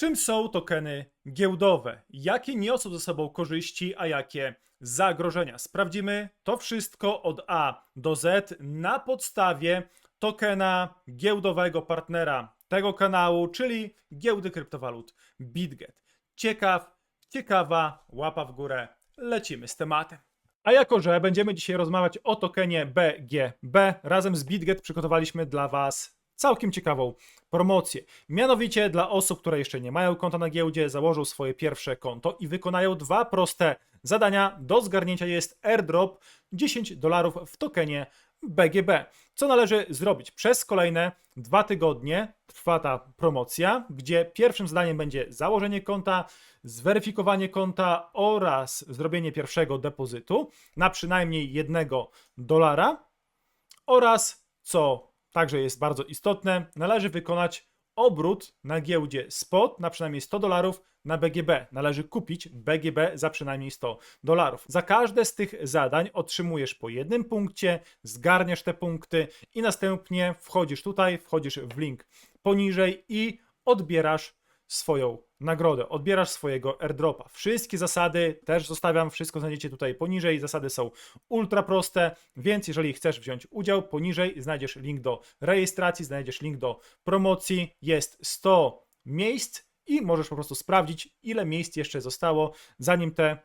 Czym są tokeny giełdowe? Jakie niosą ze sobą korzyści, a jakie zagrożenia? Sprawdzimy to wszystko od A do Z na podstawie tokena giełdowego partnera tego kanału, czyli giełdy kryptowalut BitGet. Ciekaw, ciekawa, łapa w górę, lecimy z tematem. A jako, że będziemy dzisiaj rozmawiać o tokenie BGB, razem z BitGet przygotowaliśmy dla Was całkiem ciekawą promocję. Mianowicie dla osób, które jeszcze nie mają konta na giełdzie, założą swoje pierwsze konto i wykonają dwa proste zadania. Do zgarnięcia jest airdrop 10 dolarów w tokenie BGB. Co należy zrobić? Przez kolejne dwa tygodnie trwa ta promocja, gdzie pierwszym zadaniem będzie założenie konta, zweryfikowanie konta oraz zrobienie pierwszego depozytu na przynajmniej jednego dolara oraz, co także jest bardzo istotne, należy wykonać obrót na giełdzie spot na przynajmniej 100 dolarów na BGB. Należy kupić BGB za przynajmniej 100 dolarów. Za każde z tych zadań otrzymujesz po jednym punkcie, zgarniasz te punkty i następnie wchodzisz tutaj, wchodzisz w link poniżej i odbierasz swoją nagrodę, odbierasz swojego airdropa. Wszystkie zasady też zostawiam, wszystko znajdziecie tutaj poniżej. Zasady są ultra proste, więc jeżeli chcesz wziąć udział, poniżej znajdziesz link do rejestracji, znajdziesz link do promocji. Jest 100 miejsc i możesz po prostu sprawdzić, ile miejsc jeszcze zostało, zanim te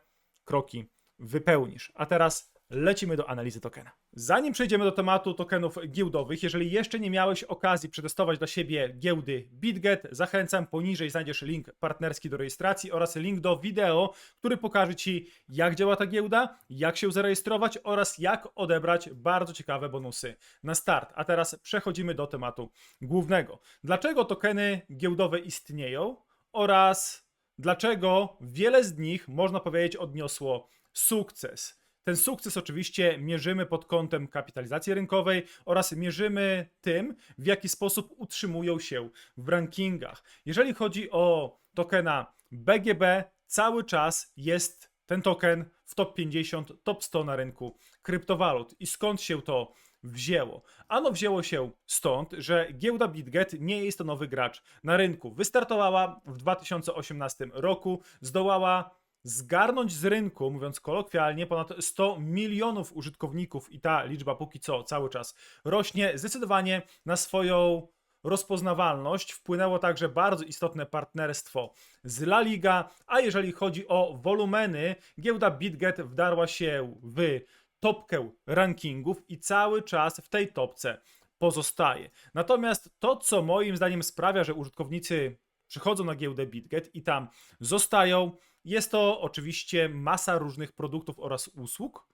kroki wypełnisz. A teraz lecimy do analizy tokena. Zanim przejdziemy do tematu tokenów giełdowych, jeżeli jeszcze nie miałeś okazji przetestować dla siebie giełdy BitGet, zachęcam, poniżej znajdziesz link partnerski do rejestracji oraz link do wideo, który pokaże Ci, jak działa ta giełda, jak się zarejestrować oraz jak odebrać bardzo ciekawe bonusy na start. A teraz przechodzimy do tematu głównego. Dlaczego tokeny giełdowe istnieją oraz dlaczego wiele z nich, można powiedzieć, odniosło sukces. Ten sukces oczywiście mierzymy pod kątem kapitalizacji rynkowej oraz mierzymy tym, w jaki sposób utrzymują się w rankingach. Jeżeli chodzi o tokena BGB, cały czas jest ten token w top 50, top 100 na rynku kryptowalut. I skąd się to wzięło? Ano wzięło się stąd, że giełda BitGet nie jest to nowy gracz na rynku. Wystartowała w 2018 roku, zdołała zgarnąć z rynku, mówiąc kolokwialnie, ponad 100 milionów użytkowników i ta liczba póki co cały czas rośnie, zdecydowanie na swoją rozpoznawalność wpłynęło także bardzo istotne partnerstwo z La Liga, a jeżeli chodzi o wolumeny, giełda BitGet wdarła się w topkę rankingów i cały czas w tej topce pozostaje. Natomiast to, co moim zdaniem sprawia, że użytkownicy przychodzą na giełdę BitGet i tam zostają, jest to oczywiście masa różnych produktów oraz usług,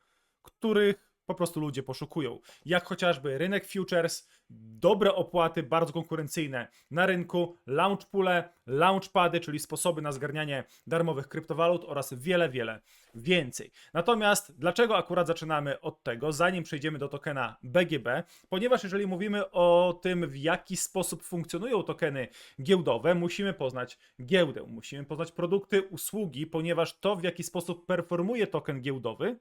których po prostu ludzie poszukują. Jak chociażby rynek futures, dobre opłaty, bardzo konkurencyjne na rynku, launchpoole, launchpady, czyli sposoby na zgarnianie darmowych kryptowalut oraz wiele, wiele więcej. Natomiast dlaczego akurat zaczynamy od tego, zanim przejdziemy do tokena BGB? Ponieważ jeżeli mówimy o tym, w jaki sposób funkcjonują tokeny giełdowe, musimy poznać giełdę, musimy poznać produkty, usługi, ponieważ to, w jaki sposób performuje token giełdowy,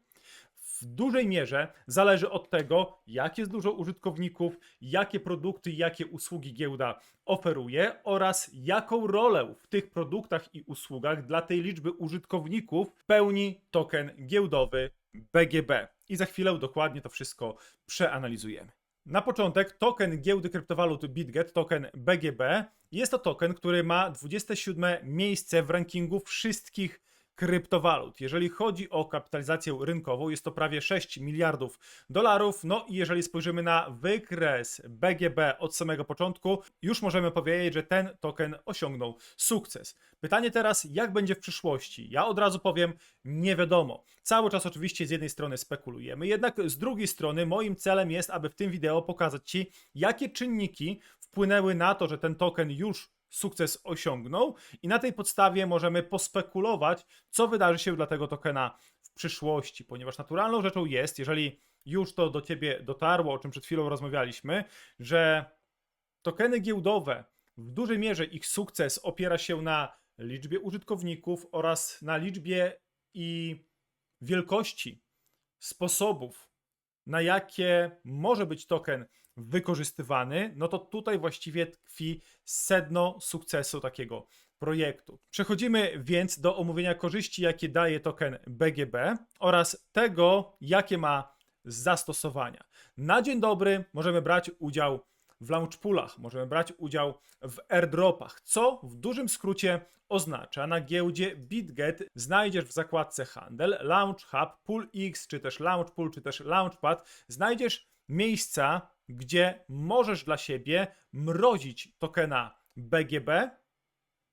w dużej mierze zależy od tego, jak jest dużo użytkowników, jakie produkty, jakie usługi giełda oferuje oraz jaką rolę w tych produktach i usługach dla tej liczby użytkowników pełni token giełdowy BGB. I za chwilę dokładnie to wszystko przeanalizujemy. Na początek token giełdy kryptowalut BitGet, token BGB, jest to token, który ma 27 miejsce w rankingu wszystkich kryptowalut. Jeżeli chodzi o kapitalizację rynkową, jest to prawie 6 miliardów dolarów. No i jeżeli spojrzymy na wykres BGB od samego początku, już możemy powiedzieć, że ten token osiągnął sukces. Pytanie teraz, jak będzie w przyszłości? Ja od razu powiem, nie wiadomo. Cały czas oczywiście z jednej strony spekulujemy, jednak z drugiej strony moim celem jest, aby w tym wideo pokazać Ci, jakie czynniki wpłynęły na to, że ten token już sukces osiągnął i na tej podstawie możemy pospekulować, co wydarzy się dla tego tokena w przyszłości, ponieważ naturalną rzeczą jest, jeżeli już to do ciebie dotarło, o czym przed chwilą rozmawialiśmy, że tokeny giełdowe w dużej mierze ich sukces opiera się na liczbie użytkowników oraz na liczbie i wielkości sposobów, na jakie może być token wykorzystywany, no to tutaj właściwie tkwi sedno sukcesu takiego projektu. Przechodzimy więc do omówienia korzyści, jakie daje token BGB oraz tego, jakie ma zastosowania. Na dzień dobry możemy brać udział w launchpoolach, możemy brać udział w airdropach, co w dużym skrócie oznacza na giełdzie BitGet znajdziesz w zakładce handel Launch Hub, Pool X, czy też Launch Pool, czy też Launchpad, znajdziesz miejsca, gdzie możesz dla siebie mrozić tokena BGB,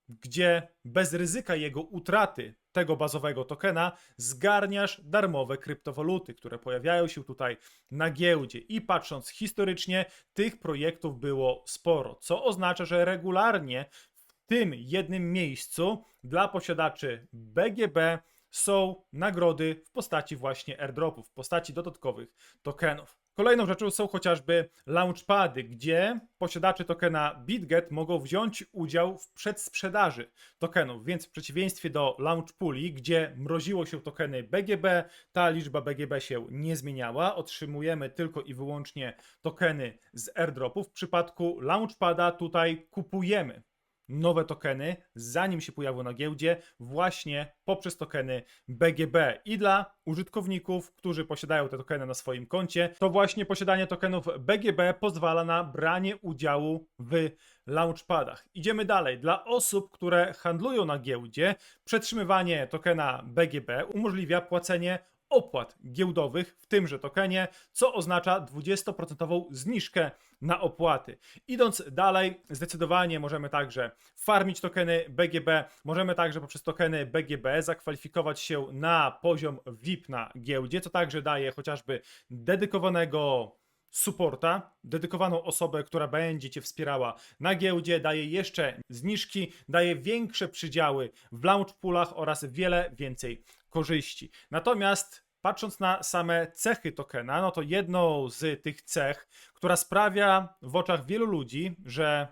gdzie bez ryzyka jego utraty tego bazowego tokena zgarniasz darmowe kryptowaluty, które pojawiają się tutaj na giełdzie. I patrząc historycznie, tych projektów było sporo, co oznacza, że regularnie w tym jednym miejscu dla posiadaczy BGB są nagrody w postaci właśnie airdropów, w postaci dodatkowych tokenów. Kolejną rzeczą są chociażby launchpady, gdzie posiadacze tokena BitGet mogą wziąć udział w przedsprzedaży tokenów, więc w przeciwieństwie do launchpooli, gdzie mroziło się tokeny BGB, ta liczba BGB się nie zmieniała, otrzymujemy tylko i wyłącznie tokeny z airdropów. W przypadku launchpada tutaj kupujemy nowe tokeny, zanim się pojawią na giełdzie, właśnie poprzez tokeny BGB. I dla użytkowników, którzy posiadają te tokeny na swoim koncie, to właśnie posiadanie tokenów BGB pozwala na branie udziału w launchpadach. Idziemy dalej. Dla osób, które handlują na giełdzie, przetrzymywanie tokena BGB umożliwia płacenie opłat giełdowych w tymże tokenie, co oznacza 20% zniżkę na opłaty. Idąc dalej, zdecydowanie możemy także farmić tokeny BGB, możemy także poprzez tokeny BGB zakwalifikować się na poziom VIP na giełdzie, co także daje chociażby dedykowanego supporta, dedykowaną osobę, która będzie Cię wspierała na giełdzie, daje jeszcze zniżki, daje większe przydziały w launch poolach oraz wiele więcej korzyści. Natomiast patrząc na same cechy tokena, no to jedną z tych cech, która sprawia w oczach wielu ludzi, że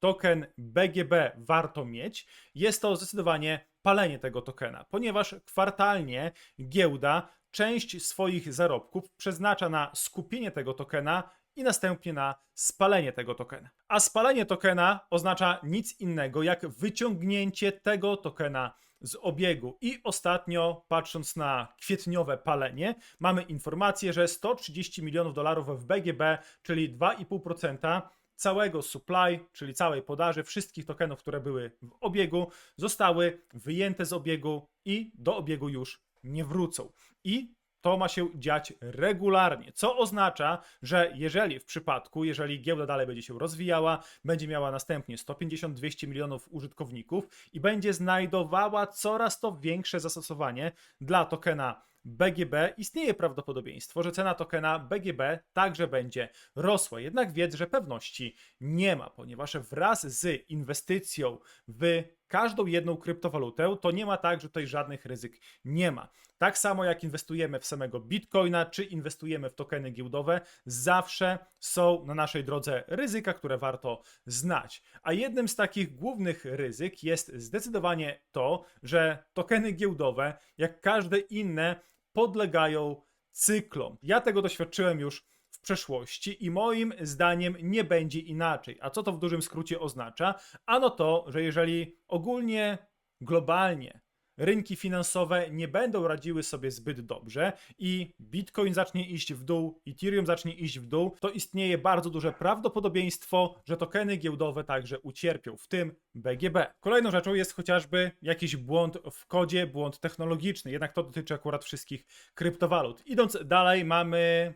token BGB warto mieć, jest to zdecydowanie palenie tego tokena, ponieważ kwartalnie giełda część swoich zarobków przeznacza na skupienie tego tokena i następnie na spalenie tego tokena. A spalenie tokena oznacza nic innego jak wyciągnięcie tego tokena z obiegu. I ostatnio, patrząc na kwietniowe palenie, mamy informację, że 130 milionów dolarów w BGB, czyli 2,5% całego supply, czyli całej podaży wszystkich tokenów, które były w obiegu, zostały wyjęte z obiegu i do obiegu już nie wrócą. I to ma się dziać regularnie, co oznacza, że jeżeli w przypadku, jeżeli giełda dalej będzie się rozwijała, będzie miała następnie 150-200 milionów użytkowników i będzie znajdowała coraz to większe zastosowanie dla tokena BGB, istnieje prawdopodobieństwo, że cena tokena BGB także będzie rosła. Jednak wiedz, że pewności nie ma, ponieważ wraz z inwestycją w każdą jedną kryptowalutę, to nie ma tak, że tutaj żadnych ryzyk nie ma. Tak samo jak inwestujemy w samego Bitcoina, czy inwestujemy w tokeny giełdowe, zawsze są na naszej drodze ryzyka, które warto znać. A jednym z takich głównych ryzyk jest zdecydowanie to, że tokeny giełdowe, jak każde inne, podlegają cyklom. Ja tego doświadczyłem już w przeszłości i moim zdaniem nie będzie inaczej. A co to w dużym skrócie oznacza? Ano to, że jeżeli ogólnie, globalnie rynki finansowe nie będą radziły sobie zbyt dobrze i Bitcoin zacznie iść w dół, Ethereum zacznie iść w dół, to istnieje bardzo duże prawdopodobieństwo, że tokeny giełdowe także ucierpią, w tym BGB. Kolejną rzeczą jest chociażby jakiś błąd w kodzie, błąd technologiczny, jednak to dotyczy akurat wszystkich kryptowalut. Idąc dalej, mamy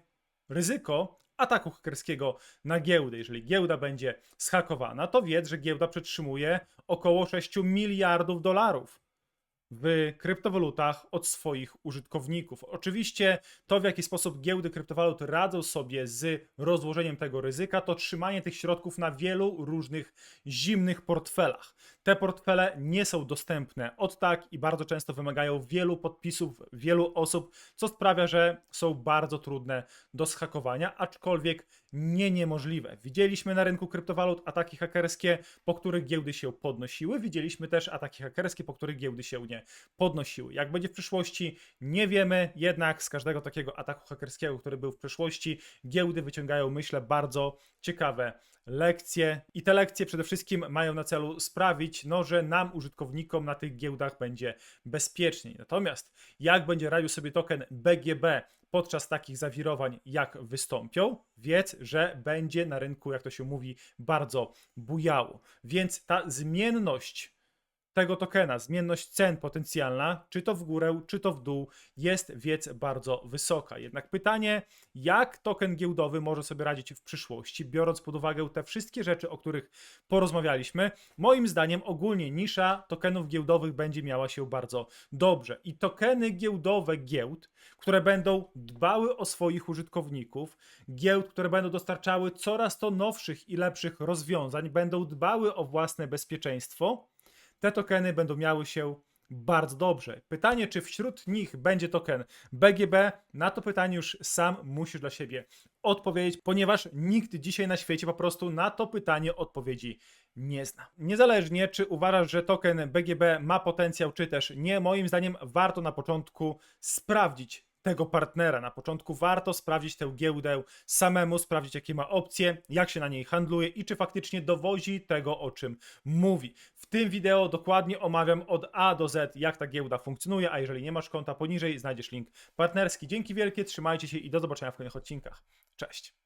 ryzyko ataku hakerskiego na giełdę. Jeżeli giełda będzie schakowana, to wiedz, że giełda przetrzymuje około 6 miliardów dolarów w kryptowalutach od swoich użytkowników. Oczywiście to, w jaki sposób giełdy kryptowalut radzą sobie z rozłożeniem tego ryzyka, to trzymanie tych środków na wielu różnych zimnych portfelach. Te portfele nie są dostępne od tak i bardzo często wymagają wielu podpisów wielu osób, co sprawia, że są bardzo trudne do schakowania, aczkolwiek nie niemożliwe. Widzieliśmy na rynku kryptowalut ataki hakerskie, po których giełdy się podnosiły. Widzieliśmy też ataki hakerskie, po których giełdy się nie podnosiły. Jak będzie w przyszłości, nie wiemy, jednak z każdego takiego ataku hakerskiego, który był w przeszłości, giełdy wyciągają, myślę, bardzo ciekawe lekcje. I te lekcje przede wszystkim mają na celu sprawić, no, że nam, użytkownikom na tych giełdach będzie bezpieczniej. Natomiast jak będzie radził sobie token BGB podczas takich zawirowań, jak wystąpią, wiedz, że będzie na rynku, jak to się mówi, bardzo bujało. Więc ta zmienność tego tokena, zmienność cen potencjalna, czy to w górę, czy to w dół, jest wiedz bardzo wysoka. Jednak pytanie, jak token giełdowy może sobie radzić w przyszłości, biorąc pod uwagę te wszystkie rzeczy, o których porozmawialiśmy, moim zdaniem ogólnie nisza tokenów giełdowych będzie miała się bardzo dobrze. I tokeny giełdowe giełd, które będą dbały o swoich użytkowników, giełd, które będą dostarczały coraz to nowszych i lepszych rozwiązań, będą dbały o własne bezpieczeństwo, te tokeny będą miały się bardzo dobrze. Pytanie, czy wśród nich będzie token BGB, na to pytanie już sam musisz dla siebie odpowiedzieć, ponieważ nikt dzisiaj na świecie po prostu na to pytanie odpowiedzi nie zna. Niezależnie, czy uważasz, że token BGB ma potencjał, czy też nie, moim zdaniem warto na początku sprawdzić tego partnera. Na początku warto sprawdzić tę giełdę samemu, sprawdzić jakie ma opcje, jak się na niej handluje i czy faktycznie dowozi tego, o czym mówi. W tym wideo dokładnie omawiam od A do Z, jak ta giełda funkcjonuje, a jeżeli nie masz konta poniżej, znajdziesz link partnerski. Dzięki wielkie, trzymajcie się i do zobaczenia w kolejnych odcinkach. Cześć!